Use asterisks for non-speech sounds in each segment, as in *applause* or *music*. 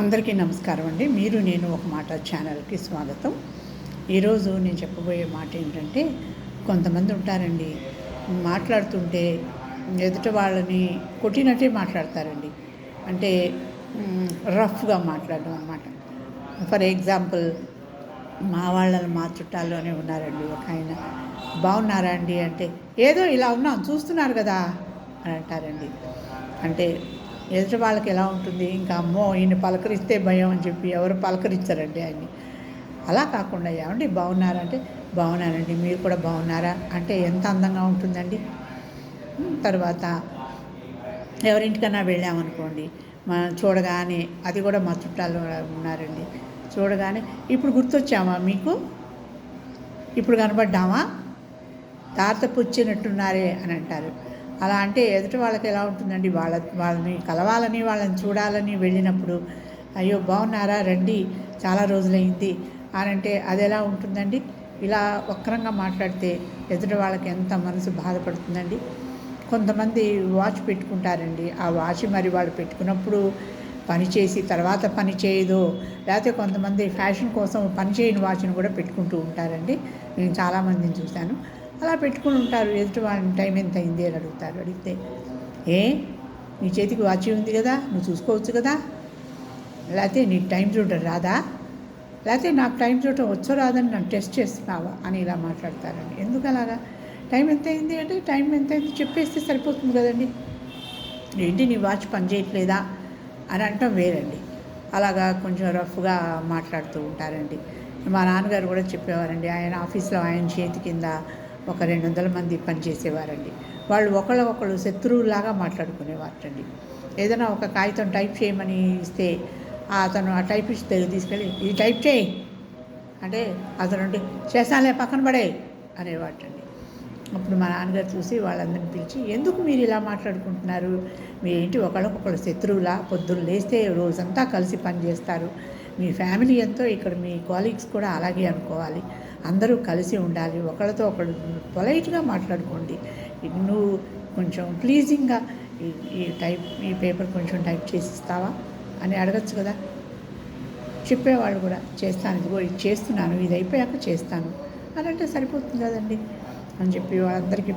అందరికీ నమస్కారం అండి. మీరు నేను ఒక మాట ఛానల్కి స్వాగతం. ఈరోజు నేను చెప్పబోయే మాట ఏంటంటే కొంతమంది ఉంటారండి మాట్లాడుతుంటే ఎదుట వాళ్ళని కొట్టినట్టే మాట్లాడతారండి. అంటే రఫ్గా మాట్లాడడం అనమాట ఫర్ ఎగ్జాంపుల్ మా వాళ్ళని మా చుట్టాల్లోనే ఉన్నారండి. ఒక ఆయన బాగున్నారా అండి? అంటే ఏదో ఇలా ఉన్నాం చూస్తున్నారు కదా అని అంటారండి. అంటే ఎదుటి వాళ్ళకి ఎలా ఉంటుంది? ఇంకా అమ్మో ఈయన పలకరిస్తే భయం అని చెప్పి ఎవరు పలకరించారండి ఆయన్ని? అలా కాకుండా ఏమండి బాగున్నారంటే బాగున్నారండి మీరు కూడా బాగున్నారా? అంటే ఎంత అందంగా ఉంటుందండి. తర్వాత ఎవరింటికన్నా వెళ్ళామనుకోండి మనం చూడగానే అది కూడా మా చుట్టాలు ఉన్నారండి చూడగానే ఇప్పుడు గుర్తొచ్చామా మీకు? ఇప్పుడు కనబడ్డామా? తాత పుచ్చినట్టున్నారే అని అంటారు. అలా అంటే ఎదుటి వాళ్ళకి ఎలా ఉంటుందండి? వాళ్ళ వాళ్ళని కలవాలని వాళ్ళని చూడాలని వెళ్ళినప్పుడు అయ్యో బాగున్నారా? రండి చాలా రోజులైంది అని అంటే అది ఎలా ఉంటుందండి? ఇలా వక్రంగా మాట్లాడితే ఎదుటి వాళ్ళకి ఎంత మనసు బాధపడుతుందండి? కొంతమంది వాచ్ పెట్టుకుంటారండి. ఆ వాచ్ మరి వాళ్ళు పెట్టుకున్నప్పుడు పని చేసి తర్వాత పని చేయదు లేకపోతే కొంతమంది ఫ్యాషన్ కోసం పని చేయని వాచ్ని కూడా పెట్టుకుంటూ ఉంటారండి. నేను చాలామందిని చూశాను. అలా పెట్టుకుని ఉంటారు. ఎదుటి వాళ్ళని టైం ఎంత అయింది అని అడుగుతారు. అడిగితే ఏ నీ చేతికి వాచి ఉంది కదా నువ్వు చూసుకోవచ్చు కదా? లేకపోతే నీకు టైం చూడడం రాదా? లేకపోతే నాకు టైం చూడటం వచ్చో రాదని నన్ను టెస్ట్ చేస్తున్నావా? అని ఇలా మాట్లాడతారండి. ఎందుకు అలాగా? టైం ఎంత అయింది అంటే టైం ఎంత అయింది చెప్పేస్తే సరిపోతుంది కదండి. ఏంటి నీ వాచ్ పని చేయట్లేదా? అని అంటాం వేరండి. అలాగా కొంచెం రఫ్గా మాట్లాడుతూ ఉంటారండి. మా నాన్నగారు కూడా చెప్పేవారండి ఆయన ఆఫీస్లో ఆయన చేతి కింద ఒక రెండు వందల మంది పనిచేసేవారండి. వాళ్ళు ఒకళ్ళు ఒకళ్ళు శత్రువులాగా మాట్లాడుకునేవారండి. ఏదైనా ఒక కాగితం టైప్ చేయమని ఇస్తే అతను ఆ టైపిస్ట్ దగ్గర తీసుకెళ్ళి ఇది టైప్ చేయి. అంటే అతను అంటే చేస్తానులే పక్కన పడే. అనేవాటండి అప్పుడు మా నాన్నగారు చూసి వాళ్ళందరిని పిలిచి ఎందుకు మీరు ఇలా మాట్లాడుకుంటున్నారు? మీ ఏంటి ఒకళ్ళకొకళ్ళు శత్రువులా? పొద్దున్న లేస్తే రోజంతా కలిసి పని చేస్తారు మీ ఫ్యామిలీ ఎంతో ఇక్కడ మీ కాలీగ్స్ కూడా అలాగే అనుకోవాలి. అందరూ కలిసి ఉండాలి ఒకళ్ళతో ఒకళ్ళు పొలైట్గా మాట్లాడుకోండి. నువ్వు కొంచెం ప్లీజింగ్గా ఈ టైప్ ఈ పేపర్ కొంచెం టైప్ చేసి ఇస్తావా అని అడగచ్చు కదా? చెప్పేవాళ్ళు కూడా చేస్తాను ఇదిగో ఇది చేస్తున్నాను ఇది అయిపోయాక చేస్తాను. అని అంటే సరిపోతుంది కదండి. అని చెప్పి వాళ్ళందరికీ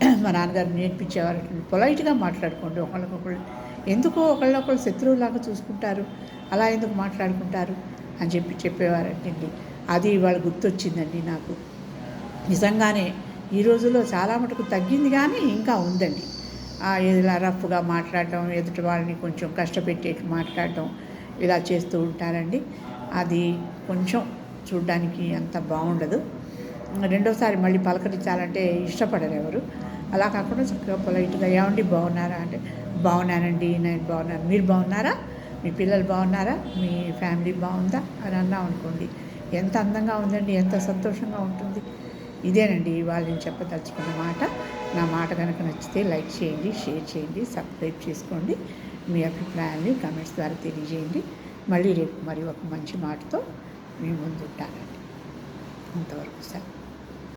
*clears throat* మా నాన్నగారు నేర్పించేవారు పొలైట్గా మాట్లాడుకోండి ఒకళ్ళకొకళ్ళు. ఎందుకో ఒకళ్ళొకళ్ళు శత్రువులాగా చూసుకుంటారు అలా ఎందుకు మాట్లాడుకుంటారు? అని చెప్పి చెప్పేవారంటండి. అది వాళ్ళు గుర్తొచ్చిందండి నాకు. నిజంగానే ఈ రోజుల్లో చాలా మటుకు తగ్గింది కానీ ఇంకా ఉందండి. ఇలా రఫ్గా మాట్లాడటం ఎదుటి వాళ్ళని కొంచెం కష్టపెట్టేట్టు మాట్లాడటం ఇలా చేస్తూ ఉంటారండి. అది కొంచెం చూడ్డానికి అంత బాగుండదు. రెండోసారి మళ్ళీ పలకరించాలంటే ఇష్టపడరు ఎవరు. అలా కాకుండా చక్కగా పొలైట్గా ఏమండి బాగున్నారా అంటే బాగున్నానండి నేను బాగున్నాను. మీరు బాగున్నారా? మీ పిల్లలు బాగున్నారా? మీ ఫ్యామిలీ బాగుందా? అని అన్నాం అనుకోండి ఎంత అందంగా ఉందండి ఎంత సంతోషంగా ఉంటుంది. ఇదేనండి ఇవాళ నేను చెప్పదలుచుకున్న మాట. నా మాట కనుక నచ్చితే లైక్ చేయండి షేర్ చేయండి సబ్స్క్రైబ్ చేసుకోండి. మీ అభిప్రాయాన్ని కమెంట్స్ ద్వారా తెలియజేయండి. మళ్ళీ రేపు మరి ఒక మంచి మాటతో మీ ముందు ఉంటానండి అంతవరకు సార్.